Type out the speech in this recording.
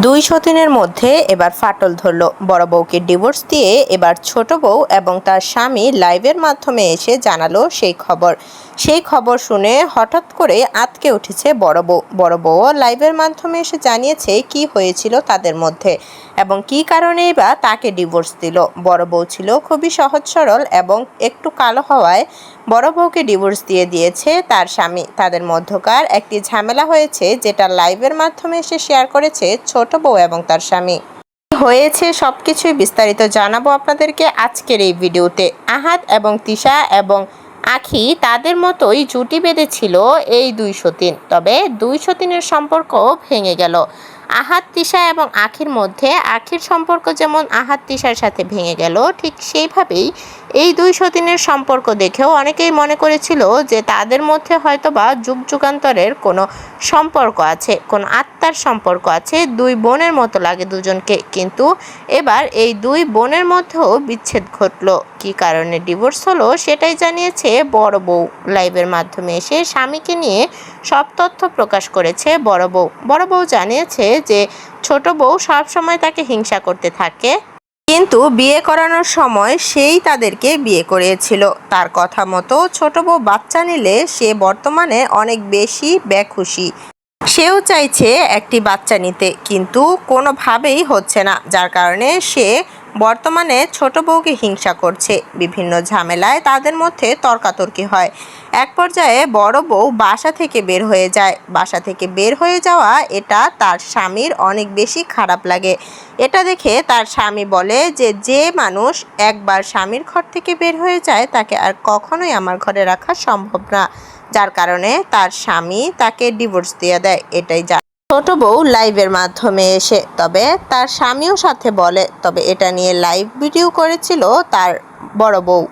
দুই সতীনের মধ্যে এবার ফাটল ধরল। বড় বউকে ডিভোর্স দিয়ে এবার ছোট বউ এবং তার স্বামী লাইভের মাধ্যমে এসে জানালো সেই খবর। সেই খবর শুনে হঠাৎ করে আতকে উঠেছে বড় বউ। বড় বউ লাইভের মাধ্যমে এসে জানিয়েছে কি হয়েছিল তাদের মধ্যে এবং কি কারণে বা তাকে ডিভোর্স দিল। বড় বউ ছিল খুবই সহজ সরল এবং একটু কালো হওয়ায় বড় বউকে ডিভোর্স দিয়ে দিয়েছে তার স্বামী। তাদের মধ্যকার একটি ঝামেলা হয়েছে যেটা লাইভের মাধ্যমে এসে শেয়ার করেছে ছোট বউ এবং তার স্বামী। হয়েছে সব কিছুই বিস্তারিত জানাব আপনাদেরকে আজকের এই ভিডিওতে। আহাত এবং তিশা এবং আখি তাদের মতোই জুটি বেঁধেছিল এই দুই সতীন। তবে দুই সতীনের সম্পর্ক ভেঙে গেল। আহাত তিশা এবং আখির মধ্যে আখির সম্পর্ক যেমন আহাত তিশার সাথে ভেঙে গেল, ঠিক সেইভাবেই এই দুই সতীনের সম্পর্ক দেখেও অনেকেই মনে করেছিল যে তাদের মধ্যে হয়তো বা যুগ যুগান্তরের কোনো সম্পর্ক আছে, কোনো আত্মার সম্পর্ক আছে, দুই বোনের মতো লাগে দুজনকে। কিন্তু এবার এই দুই বোনের মধ্যেও বিচ্ছেদ ঘটলো। কী কারণে ডিভোর্স হলো সেটাই জানিয়েছে বড় বউ। লাইভের মাধ্যমে এসে স্বামীকে নিয়ে সব তথ্য প্রকাশ করেছে বড় বউ। বড় বউ জানিয়েছে যে ছোট বউ সবসময় তাকে হিংসা করতে থাকে। কিন্তু বিয়ে করানোর সময় সেই তাদেরকে বিয়ে করিয়েছিল তার কথা মতো ছোট বউ বাচ্চা নিলে সে বর্তমানে অনেক বেশি বেখুশি। সেও চাইছে একটি বাচ্চা নিতে, কিন্তু কোনোভাবেই হচ্ছে না। যার কারণে সে বর্তমানে ছোট বউকে হিংসা করছে। বিভিন্ন ঝামেলায় তাদের মধ্যে তর্কাতর্কি হয়। এক পর্যায়ে বড় বউ বাসা থেকে বের হয়ে যায়। বাসা থেকে বের হয়ে যাওয়া এটা তার স্বামীর অনেক বেশি খারাপ লাগে। এটা দেখে তার স্বামী বলে যে যে মানুষ একবার স্বামীর ঘর থেকে বের হয়ে যায়, তাকে আর কখনোই আমার ঘরে রাখা সম্ভব না। যার কারণে তার স্বামী তাকে ডিভোর্স দিয়ে দেয়। এটাই ছোট বউ লাইভের মাধ্যমে এসে, তবে তার স্বামীও সাথে বলে, তবে এটা নিয়ে লাইভ ভিডিও করেছিল তার বড় বউ।